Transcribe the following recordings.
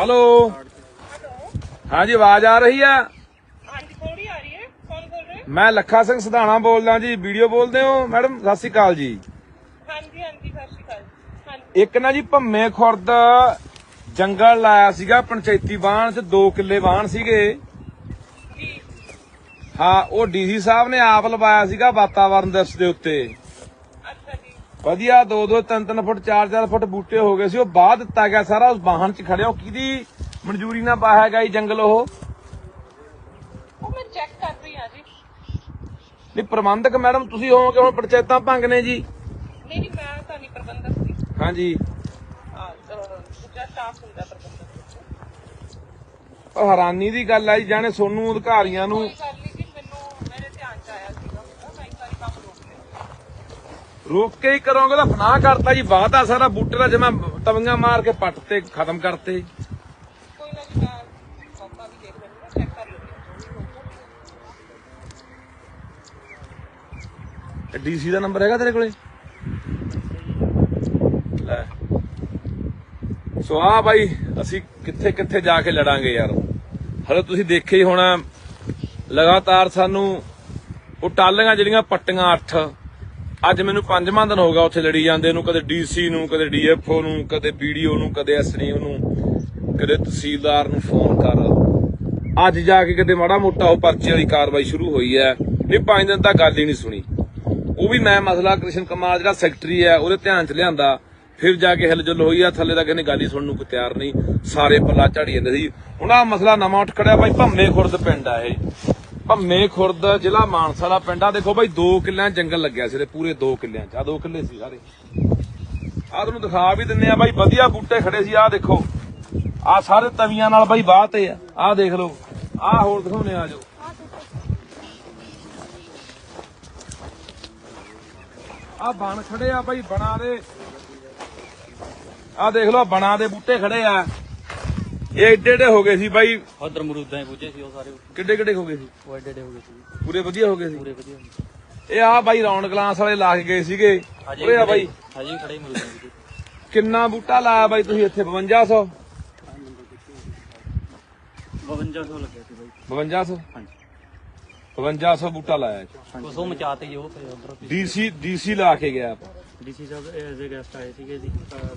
Hello ਹਾਂਜੀ ਆਵਾਜ਼ ਆ ਰਹੀ ਆ? ਹਾਂਜੀ ਥੋੜੀ ਆ ਰਹੀ ਹੈ। ਕੌਣ ਬੋਲ ਰਹੇ ਮੈਂ ਲੱਖਾ ਸਿੰਘ ਸਧਾਣਾ ਬੋਲਦਾ ਜੀ। ਵੀਡੀਓ ਬੋਲਦੇ ਹੋ? ਮੈਡਮ ਸਤਿ ਸ਼੍ਰੀ ਅਕਾਲ ਜੀ। ਹਾਂਜੀ ਹਾਂਜੀ ਸਤਿ ਸ਼੍ਰੀ ਅਕਾਲ ਹਾਂਜੀ। ਇੱਕ ਨਾ ਜੀ ਭੰਮੇ ਖੁਰਦ ਜੰਗਲ ਲਾਇਆ ਸੀਗਾ ਪੰਚਾਇਤੀ ਬਾਣ ਚ 2 ਕਿੱਲੇ ਬਾਣ ਸੀਗੇ। ਜੀ। ਹਾਂ ਉਹ ਡੀਸੀ ਸਾਹਿਬ ਨੇ ਆਪ ਲਵਾਇਆ ਸੀਗਾ ਵਾਤਾਵਰਨ ਦਿਵਸ ਦੇ ਉੱਤੇ। ਵਧੀਆ 2 2 3 3 ਫੁੱਟ 4 4 ਫੁੱਟ ਬੂਟੇ ਹੋ ਗਏ ਸੀ ਉਹ ਬਾਅਦ ਦਿੱਤਾ ਗਿਆ ਸਾਰਾ ਉਸ ਵਾਹਨ 'ਚ ਖੜਿਆ। ਉਹ ਕਿਹਦੀ ਮਨਜ਼ੂਰੀ ਨਾਲ ਬਾਹਿਆ ਗਿਆ ਜੀ ਜੰਗਲ ਉਹ? ਉਹ ਮੈਂ ਚੈੱਕ ਕਰ ਰਹੀ ਹਾਂ ਜੀ। ਨਹੀਂ ਪ੍ਰਬੰਧਕ ਮੈਡਮ ਤੁਸੀਂ ਹੋਵੋਗੇ ਹੁਣ ਪੰਚਾਇਤਾਂ ਭੰਗ ਨੇ ਜੀ। ਨਹੀਂ ਨਹੀਂ ਮੈਂ ਤਾਂ ਨਹੀਂ ਪ੍ਰਬੰਧਕ ਸੀ। ਹਾਂਜੀ। ਹਾਂ ਦੂਜਾ ਸਟਾਫ ਹੁੰਦਾ ਪ੍ਰਬੰਧਕ ਉਹ ਹੈਰਾਨੀ ਦੀ ਗੱਲ ਆ ਜੀ ਜਾਣੇ ਸੋਨੂੰ ਅਧਿਕਾਰੀਆਂ ਨੂੰ। ਕੋਈ ਗੱਲ ਨਹੀਂ ਜੀ ਮੈਨੂੰ ਮੇਰੇ ਧਿਆਨ ਚ ਆਇਆ ਸੀਗਾ ਮੈਂ ਇੱਕ ਵਾਰੀ ਕੰਮ ਰੋਕ ਲਿਆ ਰੋਕ ਕੇ ਹੀ ਕਰੋਗੇ ਤਾਂ ਫਨਾਹ ਕਰਤਾ ਜੀ ਬਾਤ ਆ ਸਾਰਾ ਬੂਟੇ ਦਾ ਜਮਾ ਤਵੀਆਂ ਮਾਰ ਕੇ ਪੱਟ ਤੇ ਖਤਮ ਕਰਤੇ। ਕੋਈ ਨਾ ਜੀ ਮੈਂ ਮੌਕਾ ਵੀ ਦੇਖ ਲੈਂਦੀ ਹਾਂ ਚੈੱਕ ਕਰ ਲੈਂਦੀ ਡੀਸੀ ਦਾ ਨੰਬਰ ਹੈਗਾ ਤੇਰੇ ਕੋਲੇ? ਲੈ। ਸੋ ਆ ਬਾਈ ਅਸੀਂ ਕਿੱਥੇ ਕਿੱਥੇ ਜਾ ਕੇ ਲੜਾਂਗੇ ਯਾਰ। ਹਲੇ ਤੁਸੀਂ ਦੇਖੇ ਹੀ ਹੋਣਾ ਲਗਾਤਾਰ ਸਾਨੂੰ ਉਹ ਟਾਲੀਆਂ ਜਿਹੜੀਆਂ ਪੱਟੀਆਂ 8 ਅੱਜ ਮੈਨੂੰ ਪੰਜਵਾਂ ਦਿਨ ਹੋ ਗਿਆ ਉੱਥੇ ਲੜੀ ਜਾਂਦੇ ਨੂੰ, ਕਦੇ ਡੀਸੀ ਨੂੰ, ਕਦੇ ਡੀਐਫਓ ਨੂੰ, ਕਦੇ ਵੀਡੀਓ ਨੂੰ, ਕਦੇ ਐਸਨੀਓ ਨੂੰ, ਕਦੇ ਤਹਿਸੀਲਦਾਰ ਨੂੰ ਫੋਨ ਕਰ। ਅੱਜ ਜਾ ਕੇ ਕਿਤੇ ਮਾੜਾ ਮੋਟਾ ਉਹ ਪਰਚੇ ਵਾਲੀ ਕਾਰਵਾਈ ਸ਼ੁਰੂ ਹੋਈ ਹੈ। ਨਹੀਂ, ਪੰਜ ਦਿਨ ਤੱਕ ਗੱਲ ਹੀ ਨਹੀਂ ਸੁਣੀ। ਉਹ ਵੀ ਮੈਂ ਮਸਲਾ ਕ੍ਰਿਸ਼ਨ ਕੁਮਾਰ ਜਿਹੜਾ ਸੈਕਟਰੀ ਹੈ, ਉਹਦੇ ਧਿਆਨ ਚ ਲਿਆਂਦਾ। ਫਿਰ ਜਾ ਕੇ ਹਿਲਜੁਲ ਹੋਈ ਆ, ਥੱਲੇ ਤਾਂ ਕਹਿੰਦੇ ਗੱਲ ਹੀ ਸੁਣਨ ਨੂੰ ਕੋਈ ਤਿਆਰ ਨਹੀਂ। ਸਾਰੇ ਪੱਲਾ ਝਾੜੀ ਜਾਂਦੇ ਸੀ। ਹੁਣ ਆਹ ਮਸਲਾ ਨਵਾਂ ਉੱਠ ਖੜਿਆ ਬਾਈ ਭੰਮੇ ਖੁਰਦ ਪਿੰਡ ਆ ਇਹ। ਭੰਮੇ ਖੁਰਦ ਜ਼ਿਲ੍ਹਾ ਮਾਨਸਾ ਦਾ ਪਿੰਡ ਦੇਖੋ ਬਾਈ 2 ਕਿੱਲਿਆਂ ਜੰਗਲ ਲੱਗਿਆ ਸੀ ਤੇ ਪੂਰੇ 2 ਕਿੱਲਿਆਂ ਚ। ਆ 2 ਕਿੱਲੇ ਸੀ ਸਾਰੇ। ਆ ਤੁਹਾਨੂੰ ਦਿਖਾ ਵੀ ਦਿੰਨੇ ਆ ਬਾਈ, ਵਧੀਆ ਬੂਟੇ ਖੜੇ ਸੀ। ਆ ਦੇਖੋ ਆ ਸਾਰੇ ਤਵੀਆਂ ਨਾਲ ਬਾਈ ਬਾਹ ਤੇ ਆ। ਆ ਦੇਖ ਲਓ ਆ ਹੋਰ ਦਿਖਾਉਣੇ ਆ ਜੋ ਆ ਬਣ ਖੜੇ ਆ ਬਾਈ, ਬਣਾ ਦੇ। ਆ ਦੇਖ ਲਓ ਬਣਾ ਦੇ ਬੂਟੇ ਖੜੇ ਆ। ਇਹ ਏਡੇ ਏਡੇ ਹੋ ਗਏ ਸੀ ਬਾਈ। ਉਧਰ ਮਰੂਦਾਂ ਹੀ ਪੁੱਜੇ ਸੀ ਉਹ ਸਾਰੇ। ਕਿੱਡੇ ਕਿੱਡੇ ਹੋ ਗਏ ਸੀ? ਉਹ ਐਡੇ ਐਡੇ ਹੋ ਗਏ ਸੀ। ਪੂਰੇ ਵਧੀਆ ਹੋ ਗਏ ਸੀ? ਪੂਰੇ ਵਧੀਆ ਇਹ ਆ ਬਾਈ ਰੌਂਡ ਗਲਾਸ ਵਾਲੇ ਲਾ ਕੇ ਗਏ ਸੀਗੇ। ਉਰੇ ਆ ਬਾਈ। ਹਜੇ ਖੜੇ ਮਰੂਦਾਂ ਜੀ ਕਿੰਨਾ ਬੂਟਾ ਲਾਇਆ ਬਾਈ ਤੁਸੀਂ ਇੱਥੇ? 5200 5200 ਲੱਗਿਆ ਸੀ ਬਾਈ। 5200 ਹਾਂਜੀ। 5200 ਬੂਟਾ ਲਾਇਆ ਉਹ ਮਚਾਤੇ ਜੀ ਉਧਰ ਡੀਸੀ ਡੀਸੀ ਲਾ ਕੇ ਗਿਆ ਆਪਾਂ। ਡੀਸੀ ਸਾਹਿਬ ਐਜ਼ ਅ ਗੈਸਟ ਆਏ ਸੀਗੇ ਜੀ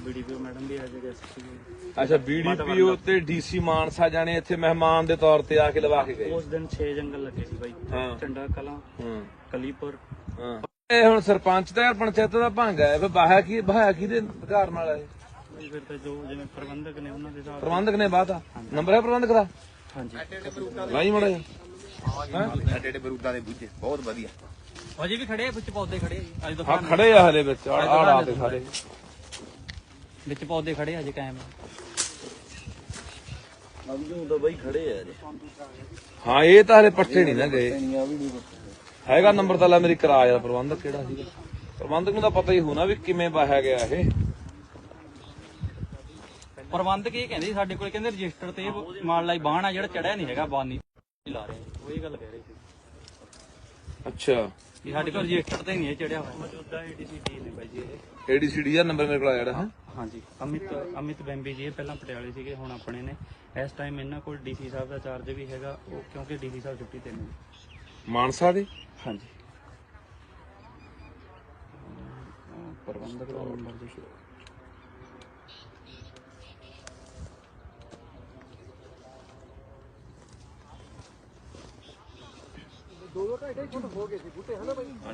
ਬੀਡੀਪੀਓ ਮੈਡਮ ਵੀ ਐਜ਼ ਅ ਗੈਸਟ ਸੀਗੇ। ਅੱਛਾ ਬੀਡੀਪੀਓ ਤੇ ਡੀਸੀ ਮਾਨਸਾ ਜਾਣੇ ਇੱਥੇ ਮਹਿਮਾਨ ਦੇ ਤੌਰ ਤੇ ਆ ਕੇ ਲਵਾ ਕੇ ਗਏ? ਉਸ ਦਿਨ 6 ਜੰਗਲ ਲੱਗੇ ਸੀ ਬਾਈ ਹਾਂ। ਝੰਡਾ ਕਲਾਂ ਹਾਂ। ਕਲੀਪੁਰ। ਹਾਂ। ਇਹ ਹੁਣ ਸਰਪੰਚ ਦਾ ਯਾਰ ਪੰਚਾਇਤ ਦਾ ਭੰਗ ਹੈ ਫਿਰ ਬਾਹਾ ਕੀ ਬਾਹਾ ਕੀ ਦੇ ਅਧਿਕਾਰ ਨਾਲ ਹੈ? ਫਿਰ ਤਾਂ ਜੋ ਜਿਵੇਂ ਪ੍ਰਬੰਧਕ ਨੇ ਉਹਨਾਂ ਦੇ ਹਿਸਾਬ ਪ੍ਰਬੰਧਕ ਨੇ ਬਾਤਾ ਨੰਬਰ ਹੈ ਪ੍ਰਬੰਧਕ ਦਾ? ਹਾਂਜੀ। ਲਾਈ ਮੜਾ ਹਾਂ ਐਡੇ ਐਡੇ ਬਰੂਦਾਂ ਦੇ ਬੂਝੇ ਬਹੁਤ ਵਧੀਆ। ਹਜੇ ਵੀ ਖੜੇ ਆ ਵਿੱਚ ਪੌਦੇ ਖੜੇ ਆ ਜੀ। ਅੱਜ ਹਾਂ ਖੜੇ ਆ ਹਲੇ ਵਿੱਚ। ਆ ਆ ਲਾ ਦੇ ਸਾਰੇ ਵਿੱਚ ਪੌਦੇ ਖੜੇ ਆ ਹਜੇ ਕਾਇਮ ਅੰਜੂ ਤਾਂ ਬਈ ਖੜੇ ਆ ਜੀ ਹਾਂ ਇਹ ਤਾਂ ਹਲੇ ਪੱਠੇ ਨਹੀਂ ਨਾ ਗਏ। ਹੈਗਾ ਨੰਬਰ ਤਾਂ ਲੈ ਮੇਰੀ ਪ੍ਰਬੰਧਕ ਕਿਹੜਾ ਸੀਗਾ ਪ੍ਰਬੰਧਕ ਨੂੰ ਤਾਂ ਪਤਾ ਹੀ ਹੋਣਾ ਵੀ ਕਿਵੇਂ ਬਾਹਿਆ ਗਿਆ ਇਹ। ਪ੍ਰਬੰਧਕ ਇਹ ਕਹਿੰਦੇ ਸੀ ਸਾਡੇ ਕੋਲ ਕਹਿੰਦੇ ਰਜਿਸਟਰ ਤੇ ਮਾਲ ਲਾਈ ਬਾਣ ਆ ਜਿਹੜਾ ਚੜਿਆ ਨਹੀਂ ਹੈਗਾ ਬਾਨੀ ਲਾ ਰਹੇ ਉਹ ਇਹ ਗੱਲ ਕਹਿ ਰਹੇ ਸੀ। ਅੱਛਾ। ਵੀ ਸਾਡੇ ਕੋਲ ਰਜਿਸਟਰ ਤੇ ਨਹੀਂ ਇਹ ਚੜਿਆ ਹੋਇਆ। ਮੌਜੂਦਾ ਏਡੀਸੀਡੀ ਨੇ ਬਾਈ ਜੀ ਇਹ ਏਡੀਸੀਡੀ ਦਾ ਨੰਬਰ ਮੇਰੇ ਕੋਲ ਆ ਜਿਹੜਾ ਹੈ? ਹਾਂਜੀ ਅਮਿਤ ਅਮਿਤ ਬੈਂਬੀ ਜੀ ਇਹ ਪਹਿਲਾਂ ਪਟਿਆਲੇ ਸੀਗੇ ਹੁਣ ਆਪਣੇ ਨੇ। ਇਸ ਟਾਈਮ ਇਹਨਾਂ ਕੋਲ ਡੀਸੀ ਸਾਹਿਬ ਦਾ ਚਾਰਜ ਵੀ ਹੈਗਾ ਉਹ ਕਿਉਂਕਿ ਡੀਸੀ ਸਾਹਿਬ ਛੁੱਟੀ ਤੇ ਨੇ। ਮਾਨਸਾ ਦੇ? ਹਾਂਜੀ। ਪ੍ਰਬੰਧਕ ਦਾ ਨੰਬਰ ਜੀ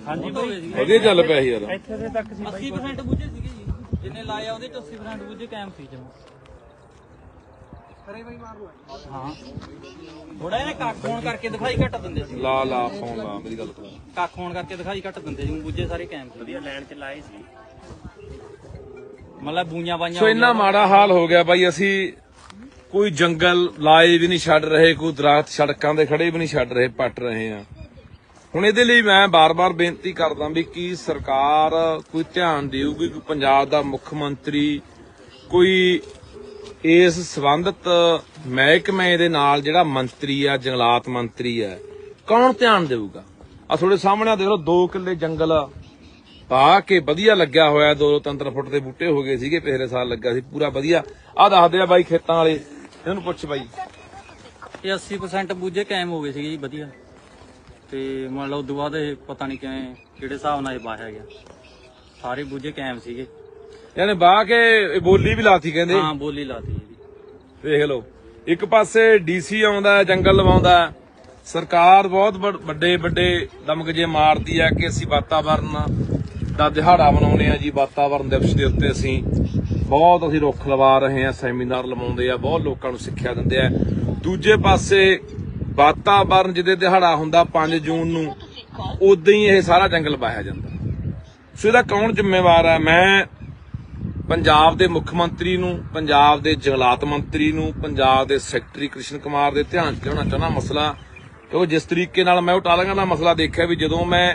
ਹਾਂਜੀ ਭਾਈ ਵਧੀਆ ਚੱਲ ਪਿਆ ਸੀ ਯਾਰ। ਇੱਥੇ ਦੇ ਤੱਕ ਸੀ 80% ਬੁੱਝੇ ਸੀਗੇ ਜੀ। ਜਿੰਨੇ ਲਾਇਆ ਉਹਦੇ ਚ 80% ਬੁੱਝੇ ਕਾਇਮ ਸੀ ਜਮਾ। ਕਰੇ ਬਈ ਮਾਰ ਹਾਂ। ਥੋੜਾ ਇਹਨੇ ਕੱਖ ਹੋਣ ਕਰਕੇ ਦਿਖਾਈ ਘੱਟ ਦਿੰਦੇ ਸੀ। ਲਾ ਲਾ ਫੋਨ ਲਾ ਮੇਰੀ ਗੱਲ ਸੁਣ। ਕੱਖ ਹੋਣ ਕਰਕੇ ਦਿਖਾਈ ਘੱਟ ਦਿੰਦੇ ਸੀ ਬੁੱਝੇ ਸਾਰੇ ਕਾਇਮ ਸੀ। ਵਧੀਆ ਲਾਈਨ ਚ ਲਾਏ ਸੀ। ਮਤਲਬ ਬੂਈਆਂ ਬਾਈਆਂ ਸੋ ਇੰਨਾ ਮਾੜਾ ਹਾਲ ਹੋ ਗਿਆ ਬਾਈ ਅਸੀਂ ਕੋਈ ਜੰਗਲ ਲਾਏ ਵੀ ਨਹੀਂ ਛੱਡ ਰਹੇ ਕੋਈ ਦਰਖਤ ਸੜਕਾਂ ਦੇ ਖੜੇ ਵੀ ਨਹੀਂ ਛੱਡ ਰਹੇ ਪੱਟ ਰਹੇ ਆ ਹੁਣ ਇਹਦੇ ਲਈ ਮੈਂ ਬਾਰ-ਬਾਰ ਬੇਨਤੀ ਕਰਦਾ ਵੀ ਕੀ ਸਰਕਾਰ ਕੋਈ ਧਿਆਨ ਦੇਊਗੀ ਕੋਈ ਪੰਜਾਬ ਦਾ ਮੁੱਖ ਮੰਤਰੀ ਕੋਈ ਇਸ ਸੰਬੰਧਤ ਮਹਿਕਮੇ ਦੇ ਨਾਲ ਜਿਹੜਾ ਮੰਤਰੀ ਆ, ਜੰਗਲਾਤ ਮੰਤਰੀ ਆ, ਕੌਣ ਧਿਆਨ ਦੇਊਗਾ? ਆ ਤੁਹਾਡੇ ਸਾਹਮਣੇ ਆ, ਦੇਖ ਲਓ 2 ਕਿੱਲੇ ਜੰਗਲ ਪਾ ਕੇ ਵਧੀਆ ਲੱਗਿਆ ਹੋਇਆ, ਦੋ ਦੋ ਤਿੰਨ ਤਿੰਨ ਫੁੱਟ ਦੇ ਬੂਟੇ ਹੋ ਗਏ ਸੀਗੇ, ਪਿਛਲੇ ਸਾਲ ਲੱਗਾ ਸੀ, ਪੂਰਾ ਵਧੀਆ। ਆ ਦੱਸਦੇ ਆ ਬਾਈ ਖੇਤਾਂ ਵਾਲੇ, ਇਹਨੂੰ ਪੁੱਛ ਬਾਈ। ਇਹ 80% ਬੂਝੇ ਕਾਇਮ ਹੋ ਗਏ ਸੀਗੇ ਜੀ, ਵਧੀਆ। ਤੇ ਮੰਨ ਲਓ ਉਦੋਂ ਬਾਅਦ ਇਹ ਪਤਾ ਨਹੀਂ ਕਿਵੇਂ ਕਿਹੜੇ ਹਿਸਾਬ ਨਾਲ ਇਹ ਬਾਹਿਆ ਗਿਆ। ਸਾਰੇ ਬੂਝੇ ਕਾਇਮ ਸੀਗੇ। ਇਹਨੇ ਬਾਹ ਕੇ ਇਹ ਬੋਲੀ ਵੀ ਲਾਤੀ ਕਹਿੰਦੇ। ਹਾਂ ਬੋਲੀ ਲਾਤੀ ਜੀ। ਵੇਖ ਲਓ ਇੱਕ ਪਾਸੇ ਡੀਸੀ ਆਉਂਦਾ ਜੰਗਲ ਲਵਾਉਂਦਾ। ਸਰਕਾਰ ਬਹੁਤ ਵੱਡ- ਵੱਡੇ ਦਮਗਜੇ ਮਾਰਦੀ ਹੈ ਕਿ ਅਸੀਂ ਵਾਤਾਵਰਨ ਦਾ ਦਿਹਾੜਾ ਮਨਾਉਂਦੇ ਆ ਜੀ। ਵਾਤਾਵਰਨ ਦਿਵਸ ਦੇ ਉੱਤੇ ਅਸੀਂ ਬਹੁਤ ਅਸੀਂ ਰੁੱਖ ਲਵਾ ਰਹੇ ਆ ਸੈਮੀਨਾਰ ਲਵਾਉਂਦੇ ਆ ਬਹੁਤ ਲੋਕਾਂ ਨੂੰ ਸਿੱਖਿਆ ਦਿੰਦੇ ਆ ਦੂਜੇ ਪਾਸੇ ਵਾਤਾਵਰਨ ਜਿਹਦੇ ਦਿਹਾੜਾ ਹੁੰਦਾ 5 ਜੂਨ ਨੂੰ, ਉਦੋਂ ਹੀ ਇਹ ਸਾਰਾ ਜੰਗਲ ਵਾਹਿਆ ਜਾਂਦਾ। ਸੋ ਇਹਦਾ ਕੌਣ ਜ਼ਿੰਮੇਵਾਰ ਹੈ? ਮੈਂ ਪੰਜਾਬ ਦੇ ਮੁੱਖ ਮੰਤਰੀ ਨੂੰ, ਪੰਜਾਬ ਦੇ ਜੰਗਲਾਤ ਮੰਤਰੀ ਨੂੰ, ਪੰਜਾਬ ਦੇ ਸੈਕਟਰੀ ਕ੍ਰਿਸ਼ਨ ਕੁਮਾਰ ਦੇ ਧਿਆਨ 'ਚ ਲਿਆਉਣਾ ਚਾਹੁੰਦਾ ਮਸਲਾ। ਕਿਉਂਕਿ ਜਿਸ ਤਰੀਕੇ ਨਾਲ ਮੈਂ ਉਹ ਉਟਾਲਾਂਗਾ ਦਾ ਮਸਲਾ ਦੇਖਿਆ ਵੀ ਜਦੋਂ ਮੈਂ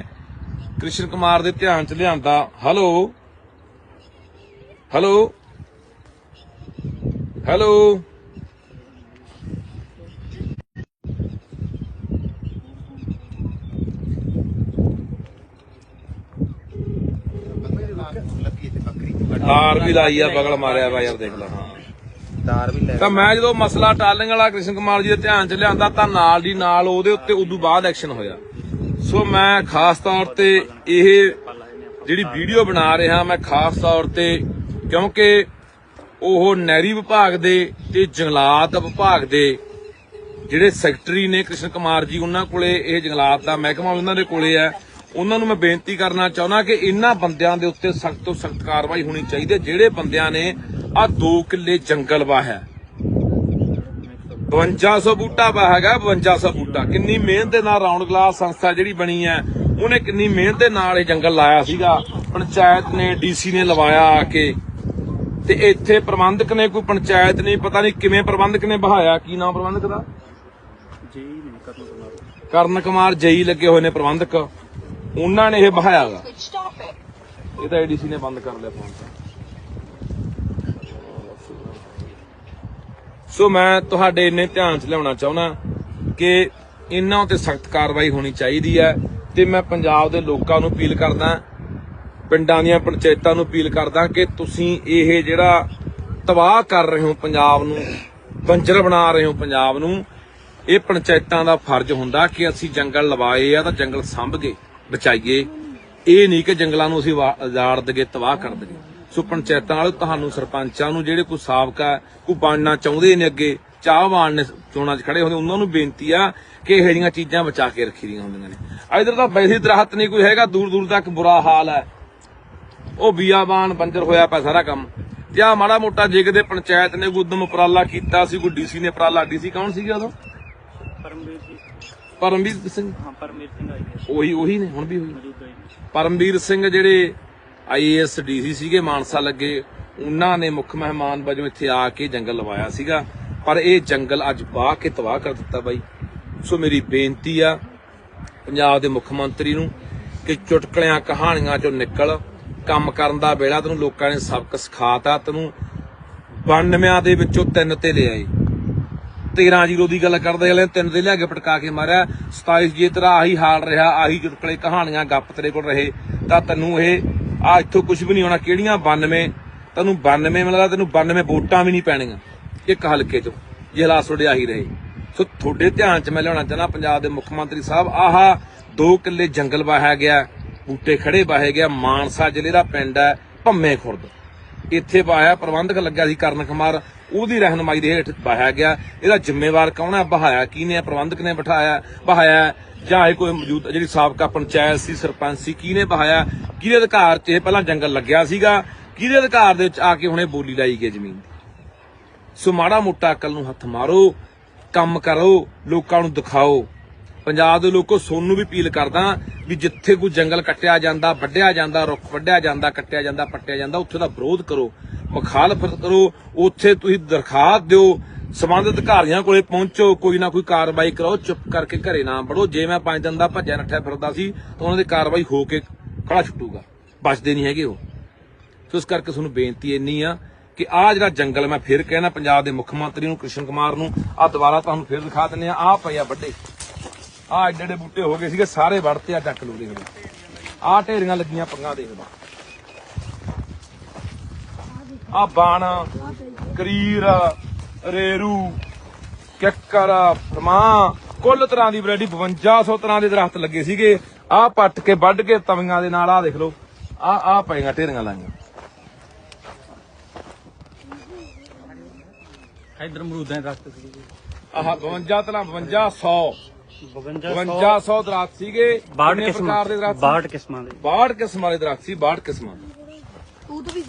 ਕ੍ਰਿਸ਼ਨ ਕੁਮਾਰ ਦੇ ਧਿਆਨ 'ਚ ਲਿਆਂਦਾ, ਹੈਲੋ? ਹੈਲੋ? ਹੈਲੋ ਲੱਗੀ ਤੇ ਬੱਕਰੀ ਤਾਰ ਵੀ ਲਾਈ ਆ ਬਗਲ ਮਾਰਿਆ ਵਾ ਯਾਰ ਦੇਖ ਲੈ। ਹਾਂ ਤਾਰ ਵੀ ਲੈ ਤਾਂ ਮੈਂ ਜਦੋਂ ਮਸਲਾ ਟਾਲਿੰਗ ਵਾਲਾ ਕ੍ਰਿਸ਼ਨ ਕੁਮਾਰ ਜੀ ਦੇ ਧਿਆਨ 'ਚ ਲਿਆਂਦਾ ਤਾਂ ਨਾਲ ਦੀ ਨਾਲ ਉਹਦੇ ਉੱਤੇ ਉਦੋਂ ਬਾਅਦ ਐਕਸ਼ਨ ਹੋਇਆ। ਸੋ ਮੈਂ ਖਾਸ ਤੌਰ ਤੇ ਇਹ ਜਿਹੜੀ ਵੀਡੀਓ ਬਣਾ ਰਿਹਾ ਮੈਂ ਖਾਸ ਤੌਰ ਤੇ ਕਿਉਂਕਿ ਉਹ ਨਹਿਰੀ ਵਿਭਾਗ ਦੇ ਤੇ ਜੰਗਲਾਤ ਵਿਭਾਗ ਦੇ ਜਿਹੜੇ ਸੈਕਟਰੀ ਨੇ ਕ੍ਰਿਸ਼ਨ ਕੁਮਾਰ ਜੀ ਉਹਨਾਂ ਕੋਲੇ ਇਹ ਜੰਗਲਾਤ ਦਾ ਮਹਿਕਮਾ ਉਹਨਾਂ ਦੇ ਕੋਲੇ ਹੈ। ਉਹਨਾਂ ਨੂੰ ਮੈਂ ਬੇਨਤੀ ਕਰਨਾ ਚਾਹੁੰਦਾ ਕਿ ਇਹਨਾਂ ਬੰਦਿਆਂ ਦੇ ਉੱਤੇ ਸਖਤ ਤੋਂ ਸਖਤ ਕਾਰਵਾਈ ਹੋਣੀ ਚਾਹੀਦੀ ਹੈ। ਜਿਹੜੇ ਬੰਦਿਆਂ ਨੇ ਆ 2 ਕਿੱਲੇ ਜੰਗਲ ਵਾਹਿਆ। 5200 ਬੂਟਾ ਵਾਹਿਆ 5200 ਬੂਟਾ। ਕਿੰਨੀ ਮਿਹਨਤ ਦੇ ਨਾਲ ਰਾਉਂਡ ਗਲਾਸ ਸੰਸਥਾ ਜਿਹੜੀ ਬਣੀ ਹੈ ਉਹਨੇ ਕਿੰਨੀ ਮਿਹਨਤ ਦੇ ਨਾਲ ਇਹ ਜੰਗਲ ਲਾਇਆ ਸੀਗਾ। ਪੰਚਾਇਤ ਨੇ ਡੀਸੀ ਨੇ ਲਵਾਇਆ ਆ ਕੇ। ਤੇ ਇੱਥੇ ਪ੍ਰਬੰਧਕ ਨੇ ਕੋਈ ਪੰਚਾਇਤ ਨਹੀਂ ਪਤਾ ਨਹੀਂ ਕਿਵੇਂ ਪ੍ਰਬੰਧਕ ਨੇ ਬਹਾਇਆ। ਕੀ ਨਾਮ ਪ੍ਰਬੰਧਕ ਦਾ? ਜੀ ਕਰਨ ਕੁਮਾਰ ਜਈ ਲੱਗੇ ਹੋਏ ਨੇ ਪ੍ਰਬੰਧਕ। ਉਹਨਾਂ ਨੇ ਇਹ ਬਹਾਇਆਗਾ। ਇਹ ਤਾਂ ਏਡੀਸੀ ਨੇ ਬੰਦ ਕਰ ਲਿਆ ਫੋਨ ਤਾਂ। ਸੋ ਮੈਂ ਤੁਹਾਡੇ ਇੰਨੇ ਧਿਆਨ 'ਚ ਲਿਆਉਣਾ ਚਾਹੁੰਦਾ ਕਿ ਇਹਨਾਂ ਉਤੇ ਸਖਤ ਕਾਰਵਾਈ ਹੋਣੀ ਚਾਹੀਦੀ ਹੈ ਤੇ ਮੈਂ ਪੰਜਾਬ ਦੇ ਲੋਕਾਂ ਨੂੰ ਅਪੀਲ ਕਰਦਾ ਪਿੰਡਾਂ ਦੀਆਂ ਪੰਚਾਇਤਾਂ ਨੂੰ ਅਪੀਲ ਕਰਦਾ ਕਿ ਤੁਸੀਂ ਇਹ ਜਿਹੜਾ ਤਬਾਹ ਕਰ ਰਹੇ ਹੋ ਪੰਜਾਬ ਨੂੰ ਬੰਜਰ ਬਣਾ ਰਹੇ ਹੋ ਪੰਜਾਬ ਨੂੰ ਇਹ ਪੰਚਾਇਤਾਂ ਦਾ ਫਰਜ਼ ਹੁੰਦਾ ਕਿ ਅਸੀਂ ਜੰਗਲ ਲਵਾਏ ਆ ਤਾਂ ਜੰਗਲ ਸੰਭ ਕੇ ਬਚਾਈਏ ਇਹ ਨਹੀਂ ਕਿ ਜੰਗਲਾਂ ਨੂੰ ਅਸੀਂ ਉਜਾੜ ਦਗੇ ਤਬਾਹ ਕਰ ਦਗੇ ਸੋ ਪੰਚਾਇਤਾਂ ਵਾਲੇ ਤੁਹਾਨੂੰ ਸਰਪੰਚਾਂ ਨੂੰ ਜਿਹੜੇ ਕੋਈ ਸਾਬਕਾ, ਕੋਈ ਬਣਨਾ ਚਾਹੁੰਦੇ ਨੇ ਅੱਗੇ ਚਾਹਵਾਨ ਨੇ ਚੋਣਾਂ 'ਚ ਖੜੇ ਹੁੰਦੇ, ਉਹਨਾਂ ਨੂੰ ਬੇਨਤੀ ਆ ਕਿ ਇਹੋ ਜਿਹੀਆਂ ਚੀਜ਼ਾਂ ਬਚਾ ਕੇ ਰੱਖੀ ਦੀਆਂ ਹੁੰਦੀਆਂ ਨੇ। ਇਧਰ ਤਾਂ ਵੈਸੇ ਦਰਖਤ ਨਹੀਂ ਕੋਈ ਹੈਗਾ ਦੂਰ ਦੂਰ ਤੱਕ ਬੁਰਾ ਹਾਲ ਹੈ। ਉਹ ਬੀਆਬਾਨ, ਬੰਜਰ ਹੋਇਆ ਪਿਆ ਸਾਰਾ ਕੰਮ। ਤੇ ਆ ਮਾੜਾ ਮੋਟਾ ਜੇ ਕਿਤੇ ਪੰਚਾਇਤ ਨੇ ਕੋਈ ਉਦਮ ਉਪਰਾਲਾ ਕੀਤਾ ਸੀ, ਕੋਈ ਡੀਸੀ ਨੇ ਉਪਰਾਲਾ ਡੀਸੀ ਕੌਣ ਸੀਗਾ ਉਦੋਂ? ਪਰਮਵੀਰ ਪਰਮਵੀਰ ਸਿੰਘ? ਹਾਂ ਪਰਮਵੀਰ ਸਿੰਘ ਆਈ ਹੈ ਉਹੀ ਉਹੀ ਨੇ ਹੁਣ ਵੀ ਉਹੀ। ਮੌਜੂਦਾ ਪਰਮਵੀਰ ਸਿੰਘ ਜਿਹੜੇ ਆਈਏਐਸ ਡੀਸੀ ਸੀਗੇ ਮਾਨਸਾ ਲੱਗੇ ਉਹਨਾਂ ਨੇ ਮੁੱਖ ਮਹਿਮਾਨ ਵਜੋਂ ਇੱਥੇ ਆ ਕੇ ਜੰਗਲ ਲਵਾਇਆ ਸੀਗਾ। ਪਰ ਇਹ ਜੰਗਲ ਅੱਜ ਬਾਹ ਕੇ ਤਬਾਹ ਕਰ ਦਿੱਤਾ ਬਾਈ। ਸੋ ਮੇਰੀ ਬੇਨਤੀ ਆ ਪੰਜਾਬ ਦੇ ਮੁੱਖ ਮੰਤਰੀ ਨੂੰ ਕਿ ਚੁਟਕਲਿਆਂ ਕਹਾਣੀਆਂ ਚੋਂ ਨਿਕਲ ਕੰਮ ਕਰਨ ਦਾ ਵੇਲਾ ਤੈਨੂੰ ਲੋਕਾਂ ਨੇ ਸਬਕ ਸਿਖਾਤਾ ਤੈਨੂੰ 92 ਦੇ ਵਿੱਚੋਂ ਤਿੰਨ ਤੇ ਲਿਆਏ 13 ਜ਼ੀਰੋ ਦੀ ਗੱਲ ਕਰਦੇ ਅਗਲੇ ਤਿੰਨ ਦੇ ਲਿਆ ਕੇ ਪਟਕਾ ਕੇ ਮਾਰਿਆ। 27 ਜੇ ਤੇਰਾ ਆਹੀ ਹਾਲ ਰਿਹਾ, ਆਹੀ ਚੁਟਕਲੇ ਕਹਾਣੀਆਂ ਗੱਪ ਤੇਰੇ ਕੋਲ ਰਹੇ, ਤਾਂ ਤੈਨੂੰ ਇਹ ਆ ਇੱਥੋਂ ਕੁਝ ਵੀ ਨਹੀਂ ਹੋਣਾ, ਕਿਹੜੀਆਂ 92 ਤੈਨੂੰ 92 ਮਿਲਦਾ, ਤੈਨੂੰ 92 ਵੋਟਾਂ ਵੀ ਨਹੀਂ ਪੈਣੀਆਂ। ਇੱਕ ਹਲਕੇ ਚੋਂ, ਜੇ ਹਾਲਾਤ ਤੁਹਾਡੇ ਆਹੀ ਰਹੇ। ਸੋ ਤੁਹਾਡੇ ਧਿਆਨ 'ਚ ਮੈਂ ਲਿਆਉਣਾ ਚਾਹੁੰਦਾ, ਪੰਜਾਬ ਦੇ ਮੁੱਖ ਮੰਤਰੀ ਸਾਹਿਬ, ਆਹਾ ਦੋ ਕਿੱਲੇ ਜੰਗਲ ਵਾਹਿਆ ਗਿਆ, ਬੂਟੇ ਖੜੇ ਵਾਹੇ ਗਿਆ, ਮਾਨਸਾ ਜ਼ਿਲ੍ਹੇ ਦਾ ਪਿੰਡ ਹੈ ਭੰਮੇ ਖੁਰਦ। ਇੱਥੇ ਵਾਹਿਆ ਪ੍ਰਬੰਧਕ ਲੱਗਿਆ ਸੀ ਕਰਨ ਕੁਮਾਰ ਉਹਦੀ ਰਹਿਨਮਾਈ ਦੇ ਹੇਠ ਬਹਾਇਆ ਗਿਆ। ਇਹਦਾ ਜ਼ਿੰਮੇਵਾਰ ਕੌਣ ਹੈ? ਬਹਾਇਆ ਕਿਹਨੇ ਪ੍ਰਬੰਧਕ ਨੇ ਬਿਠਾਇਆ, ਬਹਾਇਆ ਜਾਂ ਇਹ ਕੋਈ ਮੌਜੂਦ ਜਿਹੜੀ ਸਾਬਕਾ ਪੰਚਾਇਤ ਸੀ, ਸਰਪੰਚ ਸੀ, ਕਿਹਨੇ ਬਹਾਇਆ? ਕਿਹਦੇ ਅਧਿਕਾਰ 'ਚ ਇਹ ਪਹਿਲਾਂ ਜੰਗਲ ਲੱਗਿਆ ਸੀਗਾ? ਕਿਹਦੇ ਅਧਿਕਾਰ ਦੇ ਵਿੱਚ ਆ ਕੇ ਹੁਣੇ ਬੋਲੀ ਲਾਈ ਗਈ ਜ਼ਮੀਨ ਸੋ ਮਾੜਾ ਮੋਟਾ ਅਕਲ ਨੂੰ ਹੱਥ ਮਾਰੋ, ਕੰਮ ਕਰੋ, ਲੋਕਾਂ ਨੂੰ ਦਿਖਾਓ। ਪੰਜਾਬ ਦੇ ਲੋਕੋ ਸੋਨੂੰ ਵੀ ਅਪੀਲ ਕਰਦਾ ਵੀ ਜਿੱਥੇ ਕੋਈ ਜੰਗਲ ਕੱਟਿਆ ਜਾਂਦਾ, ਵੱਢਿਆ ਜਾਂਦਾ, ਰੁੱਖ ਵੱਢਿਆ ਜਾਂਦਾ, ਕੱਟਿਆ ਜਾਂਦਾ, ਪੱਟਿਆ ਜਾਂਦਾ, ਉੱਥੇ ਦਾ ਵਿਰੋਧ ਕਰੋ ਮੁਖਾਲਫਤ ਕਰੋ, ਉੱਥੇ ਤੁਸੀਂ ਦਰਖਾਸਤ ਦਿਓ, ਸਬੰਧਿਤ ਅਧਿਕਾਰੀਆਂ ਕੋਲੇ ਪਹੁੰਚੋ, ਕੋਈ ਨਾ ਕੋਈ ਕਾਰਵਾਈ ਕਰਾਓ, ਚੁੱਪ ਕਰਕੇ ਘਰੇ ਨਾ ਵੜੋ, ਜੇ ਮੈਂ ਪੰਜ ਦਿਨ ਦਾ ਭੱਜਿਆ ਨੱਠਿਆ ਫਿਰਦਾ ਸੀ, ਤਾਂ ਉਹਨਾਂ ਦੀ ਕਾਰਵਾਈ ਹੋ ਕੇ ਖੜਾ ਛੁੱਟੂਗਾ, ਬਚਦੇ ਨਹੀਂ ਹੈਗੇ ਉਹ। ਸੋ ਇਸ ਕਰਕੇ ਤੁਹਾਨੂੰ ਬੇਨਤੀ ਇੰਨੀ ਆ ਕਿ ਆ ਜਿਹੜਾ ਜੰਗਲ ਮੈਂ ਫਿਰ ਕਹਿਣਾ, ਪੰਜਾਬ ਦੇ ਮੁੱਖ ਮੰਤਰੀ ਨੂੰ, ਕ੍ਰਿਸ਼ਨ ਕੁਮਾਰ ਨੂੰ ਆ ਦੁਬਾਰਾ ਤੁਹਾਨੂੰ ਫਿਰ ਦਿਖਾ ਦਿੰਦੇ ਆ ਆ ਪਏ ਆ ਵੱਡੇ। ਆ ਏਡੇ ਏਡੇ ਬੂਟੇ ਹੋ ਗਏ ਸੀਗੇ ਸਾਰੇ ਵੜਤੇ ਆ ਚੱਕ ਲੂ ਦੇਖ ਲਓ ਆ ਢੇਰੀਆਂ ਲੱਗੀਆਂ ਪੰਗਾ ਦੇਖ ਲਓ। ਆ ਬਾਣ ਕਰੀਰ ਰੇਰੂ ਕਿੱਕਰ ਫਰਮਾ ਕੁੱਲ ਤਰ੍ਹਾਂ ਦੀ ਵੈਰਾਈਟੀ 5200 ਤਰ੍ਹਾਂ ਦੇ ਦਰਖਤ ਲੱਗੇ ਸੀਗੇ। ਆਹ ਪੱਟ ਕੇ ਵੱਢ ਕੇ ਤਵੀਆਂ ਦੇ ਨਾਲ ਆਹ ਦੇਖ ਲਓ। ਆਹ ਆਹ ਪਈਆਂ ਢੇਰੀਆਂ ਲਾਈਆਂ। ਇਧਰ ਅਮਰੂਦਾਂ ਦੇ ਦਰਖਤ ਸੀਗੇ। ਜੀ ਆਹ 52 ਤਰ੍ਹਾਂ 5200 52 5200 ਦਰਖਤ ਸੀਗੇ। 62 ਕਿੰਨੇ ਕਿਸਮਾਂ ਪ੍ਰਕਾਰ ਦੇ ਦਰਖਤ 62 ਕਿਸਮਾਂ ਦੇ। 62 ਕਿਸਮਾਂ ਦੇ ਦਰਖਤ ਸੀ 62 ਕਿਸਮਾਂ ਦੇ। ਤੂੰ ਤਾਂ ਵੀ